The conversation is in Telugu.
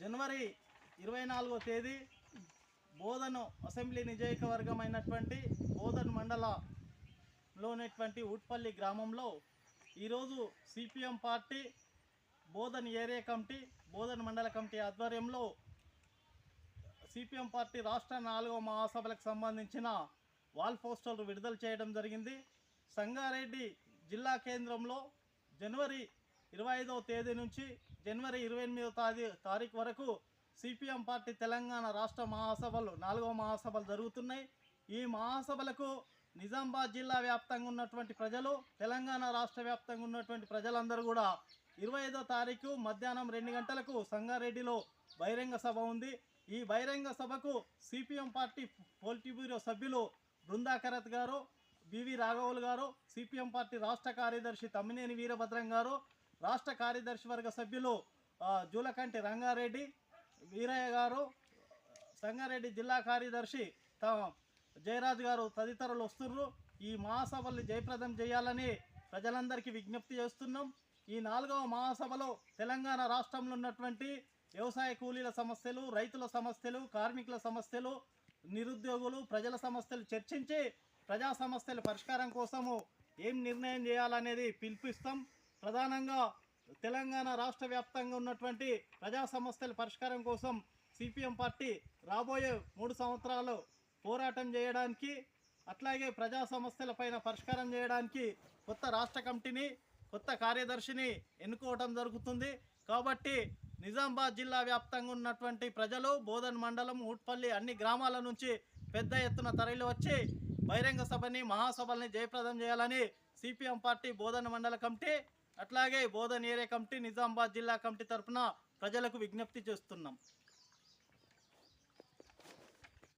జనవరి ఇరవై నాలుగో తేదీ బోధను అసెంబ్లీ నియోజకవర్గమైనటువంటి బోధన్ మండలంలోనేటువంటి ఉట్పల్లి గ్రామంలో ఈరోజు CPM party Bodhan area committee Bodhan మండల కమిటీ ఆధ్వర్యంలో సిపిఎం పార్టీ రాష్ట్ర నాలుగవ మహాసభలకు సంబంధించిన వాల్ పోస్టర్లు విడుదల చేయడం జరిగింది. సంగారెడ్డి జిల్లా కేంద్రంలో జనవరి ఇరవై ఐదవ తేదీ నుంచి జనవరి ఇరవై ఎనిమిదో తారీ తారీఖు వరకు సిపిఎం పార్టీ తెలంగాణ రాష్ట్ర మహాసభలు నాలుగో మహాసభలు జరుగుతున్నాయి. ఈ మహాసభలకు నిజామాబాద్ జిల్లా వ్యాప్తంగా ఉన్నటువంటి ప్రజలు తెలంగాణ రాష్ట్ర వ్యాప్తంగా ఉన్నటువంటి ప్రజలందరూ కూడా ఇరవై ఐదో తారీఖు మధ్యాహ్నం రెండు గంటలకు సంగారెడ్డిలో బహిరంగ సభ ఉంది. ఈ బహిరంగ సభకు సిపిఎం పార్టీ పోలిటీ బ్యూరో సభ్యులు బృందాకరత్ గారు బివి రాఘవులు గారు సిపిఎం పార్టీ రాష్ట్ర కార్యదర్శి తమ్మినేని వీరభద్రం గారు రాష్ట్ర కార్యదర్శి వర్గ సభ్యులు జూలకంటి రంగారెడ్డి వీరయ్య గారు సంగారెడ్డి జిల్లా కార్యదర్శి త- జయరాజు గారు తదితరులు వస్తున్నారు. ఈ మహాసభల్ని జయప్రదం చేయాలని ప్రజలందరికీ విజ్ఞప్తి చేస్తున్నాం. ఈ నాలుగవ మహాసభలో తెలంగాణ రాష్ట్రంలో ఉన్నటువంటి వ్యవసాయ కూలీల సమస్యలు రైతుల సమస్యలు కార్మికుల సమస్యలు నిరుద్యోగులు ప్రజల సమస్యలు చర్చించి ప్రజా సమస్యల పరిష్కారం కోసము ఏం నిర్ణయం చేయాలనేది పిలిపిస్తాం. ప్రధానంగా తెలంగాణ రాష్ట్ర వ్యాప్తంగా ఉన్నటువంటి ప్రజా సమస్యల పరిష్కారం కోసం సిపిఎం పార్టీ రాబోయే మూడు సంవత్సరాలు పోరాటం చేయడానికి అట్లాగే ప్రజా సమస్యల పైన పరిష్కారం చేయడానికి కొత్త రాష్ట్ర కమిటీని కొత్త కార్యదర్శిని ఎన్నుకోవడం జరుగుతుంది. కాబట్టి నిజామాబాద్ జిల్లా వ్యాప్తంగా ఉన్నటువంటి ప్రజలు బోధన్ మండలం ఊట్పల్లి అన్ని గ్రామాల నుంచి పెద్ద ఎత్తున తరలి వచ్చి బహిరంగ సభని మహాసభల్ని జయప్రదం చేయాలని సిపిఎం పార్టీ బోధన మండల కమిటీ అట్లాగే బోధన్ ఏరియా కమిటీ నిజామాబాద్ జిల్లా కమిటీ తరఫున ప్రజలకు విజ్ఞప్తి చేస్తున్నాం.